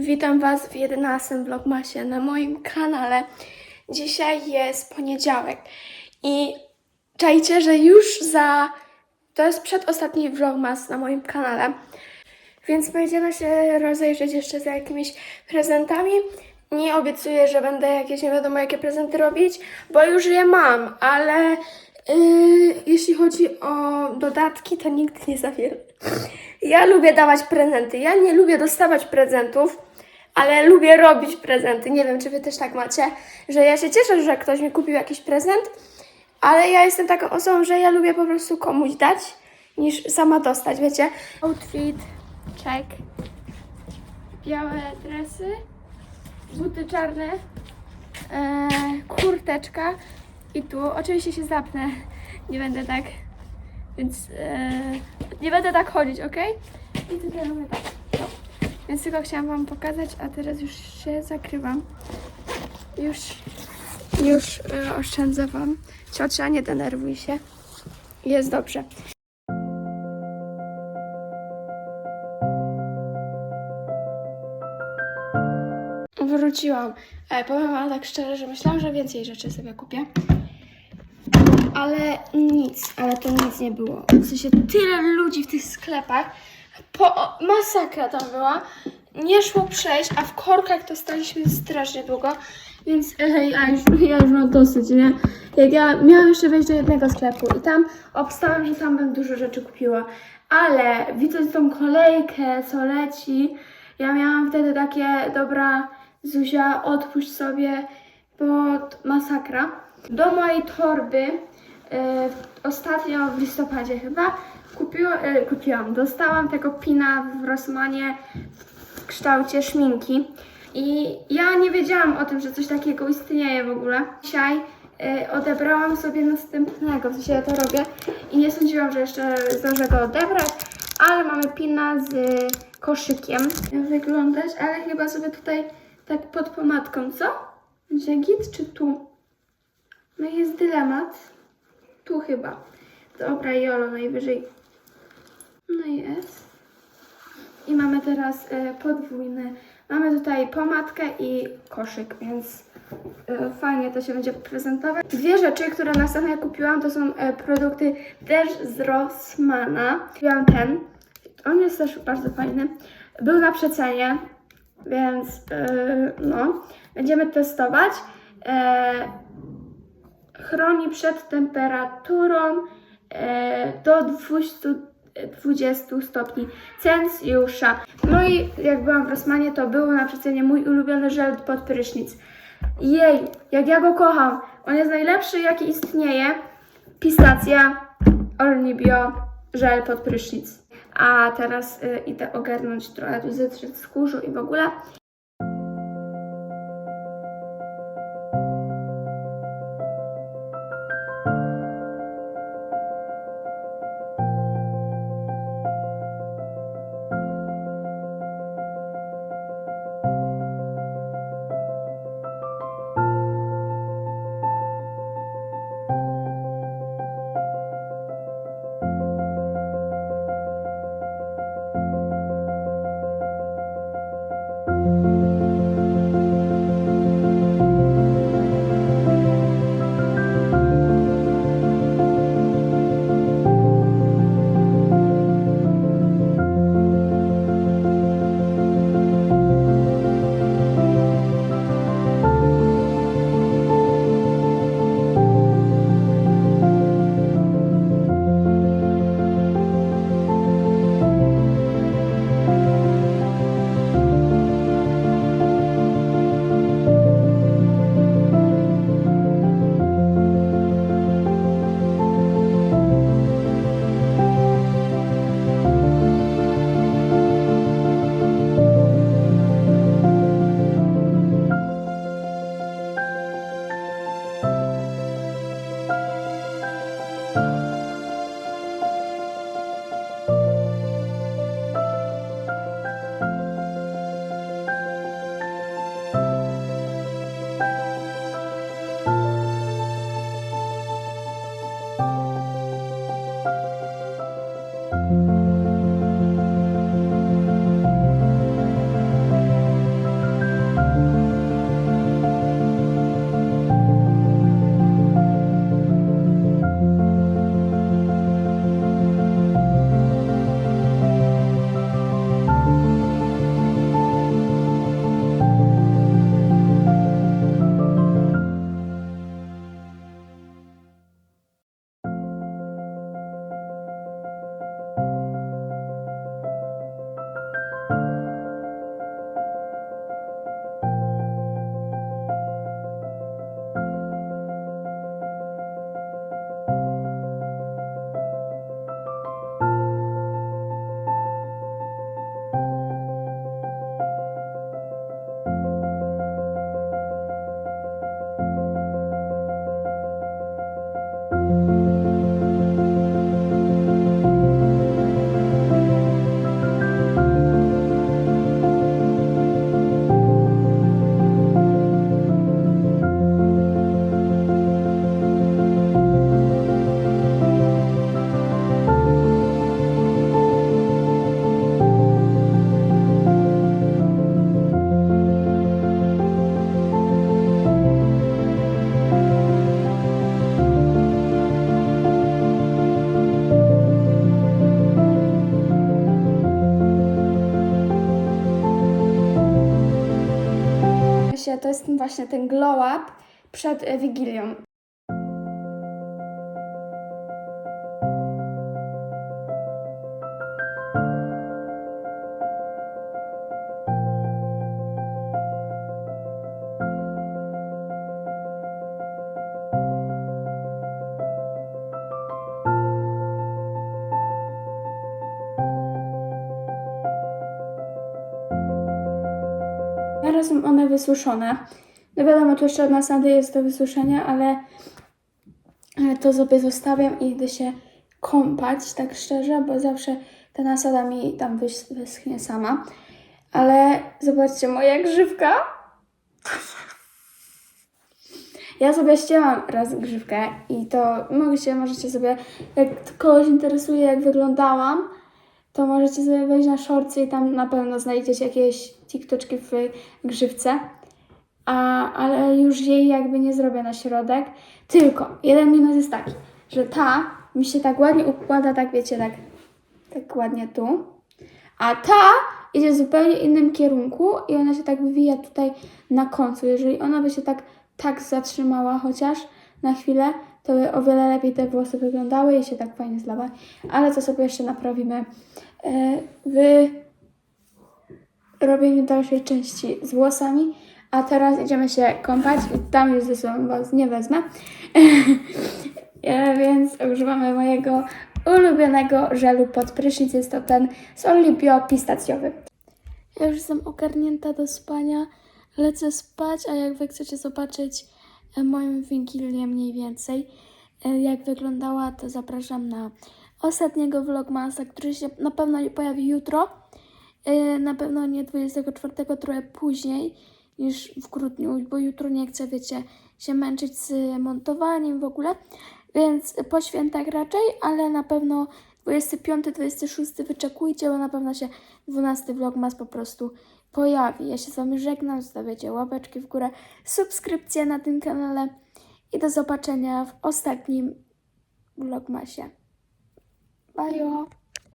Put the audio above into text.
Witam Was w 11 vlogmasie na moim kanale. Dzisiaj jest poniedziałek i czajcie, że już za... To jest przedostatni vlogmas na moim kanale, więc będziemy się rozejrzeć jeszcze za jakimiś prezentami. Nie obiecuję, że będę jakieś nie wiadomo jakie prezenty robić, bo już je mam, ale yy, jeśli chodzi o dodatki, to nigdy nie za wiele. Ja lubię dawać prezenty. Ja nie lubię dostawać prezentów, ale lubię robić prezenty. Nie wiem, czy wy też tak macie, że ja się cieszę, że ktoś mi kupił jakiś prezent, ale ja jestem taką osobą, że ja lubię po prostu komuś dać, niż sama dostać, wiecie? Outfit, check. Białe dresy, buty czarne, e, kurteczka i tu oczywiście się zapnę. Nie będę tak, więc e, nie będę tak chodzić, ok? I tutaj mamy tak. Więc tylko chciałam Wam pokazać, a teraz już się zakrywam. Już, już e, oszczędzę Wam. Ciocia, nie denerwuj się. Jest dobrze. Wróciłam. E, powiem Wam tak szczerze, że myślałam, że więcej rzeczy sobie kupię. Ale nic, ale to nic nie było. W sensie tyle ludzi w tych sklepach. Po, masakra tam była. Nie szło przejść, a w korkach to staliśmy strasznie długo. Więc e, ja, już, ja już mam dosyć, nie? Jak ja miałam jeszcze wejść do jednego sklepu i tam obstałam, że tam bym dużo rzeczy kupiła. Ale widząc tą kolejkę, co leci, ja miałam wtedy takie, dobra, Zuzia, odpuść sobie, bo masakra. Do mojej torby e, ostatnio w listopadzie chyba kupiło, e, kupiłam, dostałam tego pina w Rossmanie w kształcie szminki. I ja nie wiedziałam o tym, że coś takiego istnieje w ogóle. Dzisiaj e, odebrałam sobie następnego, w sensie ja to robię i nie sądziłam, że jeszcze zdążę go odebrać, ale mamy pina z koszykiem. Jak wyglądać, ale chyba sobie tutaj tak pod pomadką, co? Będzie git czy tu? No jest dylemat. Tu chyba. Dobra, Jolo najwyżej. No jest. I mamy teraz e, podwójny. Mamy tutaj pomadkę i koszyk, więc e, fajnie to się będzie prezentować. Dwie rzeczy, które następnie kupiłam, to są e, produkty też z Rossmana. Kupiłam ten. On jest też bardzo fajny. Był na przecenie, więc no, będziemy testować. Chroni przed temperaturą do 220 stopni Celsjusza. No i jak byłam w Rosmanie, to był na przecenie mój ulubiony żel pod prysznic. Jej, jak ja go kocham. On jest najlepszy, jaki istnieje. Pistacja, Olnibio, żel pod prysznic. A teraz y, idę ogarnąć trochę tu zetrzeć z kurzu i w ogóle. Właśnie ten glow up przed e, Wigilią. Teraz są one wysuszone. No wiadomo, tu jeszcze od nasady jest do wysuszenia, ale ale to sobie zostawiam i idę się kąpać, tak szczerze, bo zawsze ta nasada mi tam wys- wyschnie sama. Ale zobaczcie, moja grzywka. Ja sobie ścięłam raz grzywkę i to możecie, możecie sobie, jak kogoś interesuje, jak wyglądałam, to możecie sobie wejść na shortsy i tam na pewno znajdziecie jakieś tiktoczki w grzywce. A, ale już jej jakby nie zrobię na środek. Tylko jeden minus jest taki, że ta mi się tak ładnie układa, tak wiecie, tak, tak ładnie tu. A ta idzie w zupełnie innym kierunku i ona się tak wywija tutaj na końcu. Jeżeli ona by się tak, tak zatrzymała chociaż na chwilę, to by o wiele lepiej te włosy wyglądały i się tak fajnie zlały. Ale to sobie jeszcze naprawimy e, w robieniu dalszej części z włosami. A teraz idziemy się kąpać i tam już ze sobą was nie wezmę. E, Więc używamy mojego ulubionego żelu pod prysznic. Jest to ten z Olipio pistacjowy. Ja już jestem ogarnięta do spania. Lecę spać, a jak wy chcecie zobaczyć e, moją wigilię mniej więcej, e, jak wyglądała, to zapraszam na ostatniego vlogmasa, który się na pewno pojawi jutro. Na pewno nie 24, trochę później niż w grudniu, bo jutro nie chcę, wiecie, się męczyć z montowaniem w ogóle, więc po świętach raczej, ale na pewno 25, 26 wyczekujcie, bo na pewno się 12 vlogmas po prostu pojawi. Ja się z Wami żegnam, zostawiacie łapeczki w górę, subskrypcje na tym kanale i do zobaczenia w ostatnim vlogmasie. Bye!